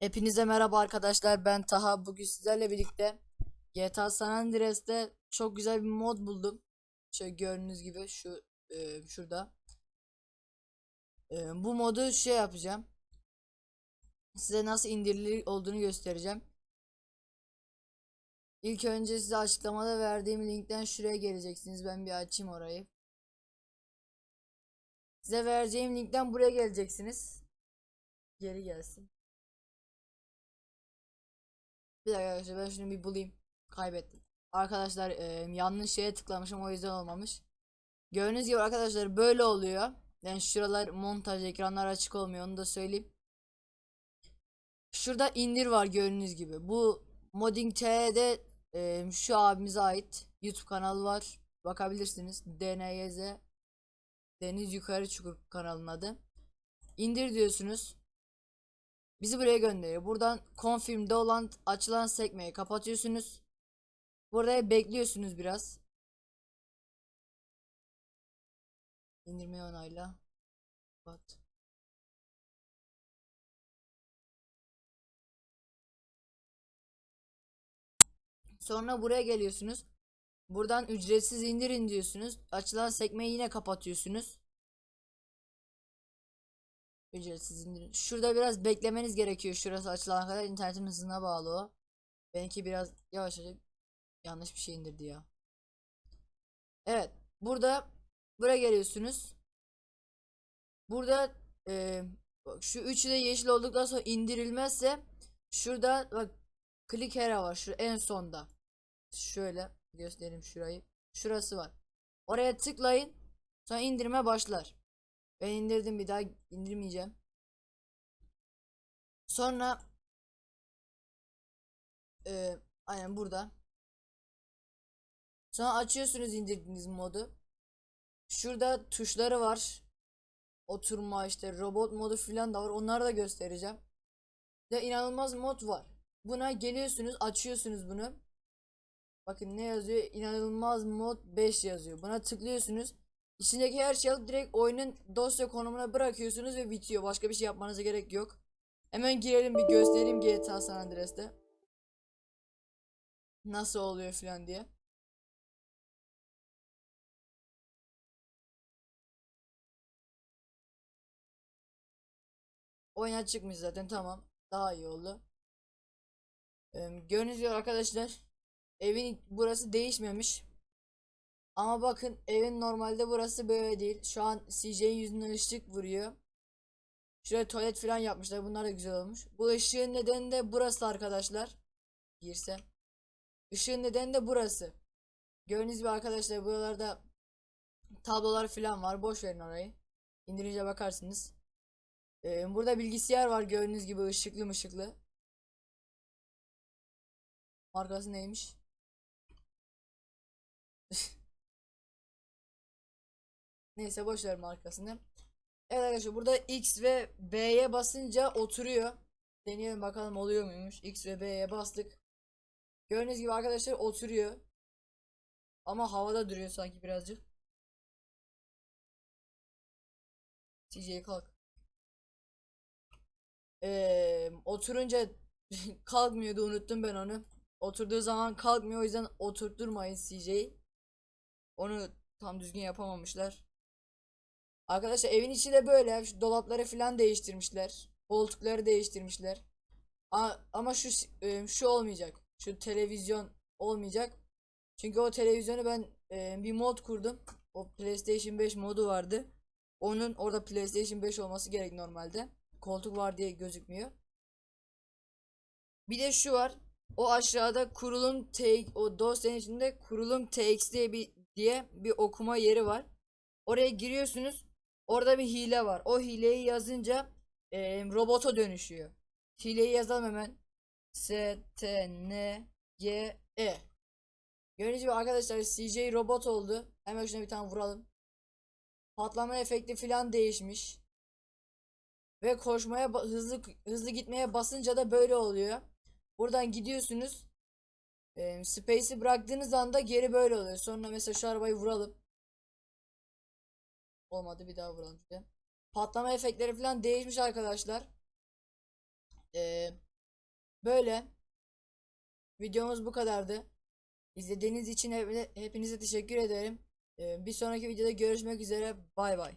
Hepinize merhaba arkadaşlar ben Taha. Bugün sizlerle birlikte GTA San Andreas'te çok güzel bir mod buldum. Şöyle gördüğünüz gibi şu e, şurada. E, Bu modu şey yapacağım. Size nasıl indirilir olduğunu göstereceğim. İlk önce size açıklamada verdiğim linkten şuraya geleceksiniz. Ben bir açayım orayı. Size vereceğim linkten buraya geleceksiniz. Geri gelsin Bir dakika arkadaşlar ben şunu bir bulayım. Kaybettim. Arkadaşlar e, yanlış şeye tıklamışım o yüzden olmamış. Gördüğünüz gibi arkadaşlar böyle oluyor. Yani şuralar montaj ekranlar açık olmuyor onu da söyleyeyim. Şurada indir var gördüğünüz gibi. Bu Modding TR'de e, şu abimize ait YouTube kanalı var. Bakabilirsiniz. DNYZ Deniz Yukarı Çukur kanalının adı. İndir diyorsunuz. Bizi buraya gönderiyor. Buradan confirm'de olan açılan sekmeyi kapatıyorsunuz. Burada bekliyorsunuz biraz. İndirmeyi onayla. Kapat. Sonra buraya geliyorsunuz. Buradan ücretsiz indirin diyorsunuz. Açılan sekmeyi yine kapatıyorsunuz. Ücretsiz indirin. Şurada biraz beklemeniz gerekiyor. Şurası açılana kadar internetin hızına bağlı o. Benimki biraz yavaş yanlış bir şey indirdi ya. Evet. Burada buraya geliyorsunuz. Burada e, bak şu üçü de yeşil olduktan sonra indirilmezse şurada bak click here var şu en sonda. Şöyle göstereyim şurayı. Şurası var. Oraya tıklayın. Sonra indirme başlar. Ben indirdim bir daha indirmeyeceğim. Sonra e, aynen burada. Sonra açıyorsunuz indirdiğiniz modu. Şurada tuşları var. Oturma işte robot modu filan da var. Onları da göstereceğim. Ve inanılmaz mod var. Buna geliyorsunuz, açıyorsunuz bunu. Bakın ne yazıyor? İnanılmaz mod 5 yazıyor. Buna tıklıyorsunuz. İçindeki her şeyi alıp direkt oyunun dosya konumuna bırakıyorsunuz ve bitiyor. Başka bir şey yapmanıza gerek yok. Hemen girelim bir göstereyim GTA San Andreas'te. Nasıl oluyor filan diye. Oyuna çıkmış zaten tamam. Daha iyi oldu. Ee, gördüğünüz gibi arkadaşlar evin burası değişmemiş. Ama bakın evin normalde burası böyle değil. Şu an CJ'in yüzünden ışık vuruyor. Şuraya tuvalet falan yapmışlar. Bunlar da güzel olmuş. Bu ışığın nedeni de burası arkadaşlar. Girsem. Işığın nedeni de burası. Gördüğünüz gibi arkadaşlar buralarda tablolar falan var. Boş verin orayı. İndirince bakarsınız. Ee, burada bilgisayar var gördüğünüz gibi ışıklı ışıklı. Markası neymiş? Neyse boş ver markasını. Evet arkadaşlar burada X ve B'ye basınca oturuyor. Deneyelim bakalım oluyor muymuş. X ve B'ye bastık. Gördüğünüz gibi arkadaşlar oturuyor. Ama havada duruyor sanki birazcık. CJ kalk. Ee, oturunca kalkmıyordu unuttum ben onu. Oturduğu zaman kalkmıyor o yüzden oturtturmayın CJ'yi. Onu tam düzgün yapamamışlar. Arkadaşlar evin içi de böyle. Şu dolapları falan değiştirmişler. Koltukları değiştirmişler. A- ama şu e, şu olmayacak. Şu televizyon olmayacak. Çünkü o televizyonu ben e, bir mod kurdum. O PlayStation 5 modu vardı. Onun orada PlayStation 5 olması gerek normalde. Koltuk var diye gözükmüyor. Bir de şu var. O aşağıda kurulum t o dosyanın içinde kurulum txt diye bir diye bir okuma yeri var. Oraya giriyorsunuz. Orada bir hile var. O hileyi yazınca e, robota dönüşüyor. Hileyi yazalım hemen. S T N G E. Gördüğünüz gibi arkadaşlar CJ robot oldu. Hemen şuna bir tane vuralım. Patlama efekti falan değişmiş. Ve koşmaya hızlı hızlı gitmeye basınca da böyle oluyor. Buradan gidiyorsunuz. E, space'i bıraktığınız anda geri böyle oluyor. Sonra mesela şu arabayı vuralım. Olmadı bir daha vuralım şöyle. Patlama efektleri falan değişmiş arkadaşlar. Ee, Böyle. Videomuz bu kadardı. İzlediğiniz için hep- hepinize teşekkür ederim. Ee, Bir sonraki videoda görüşmek üzere. Bay bay.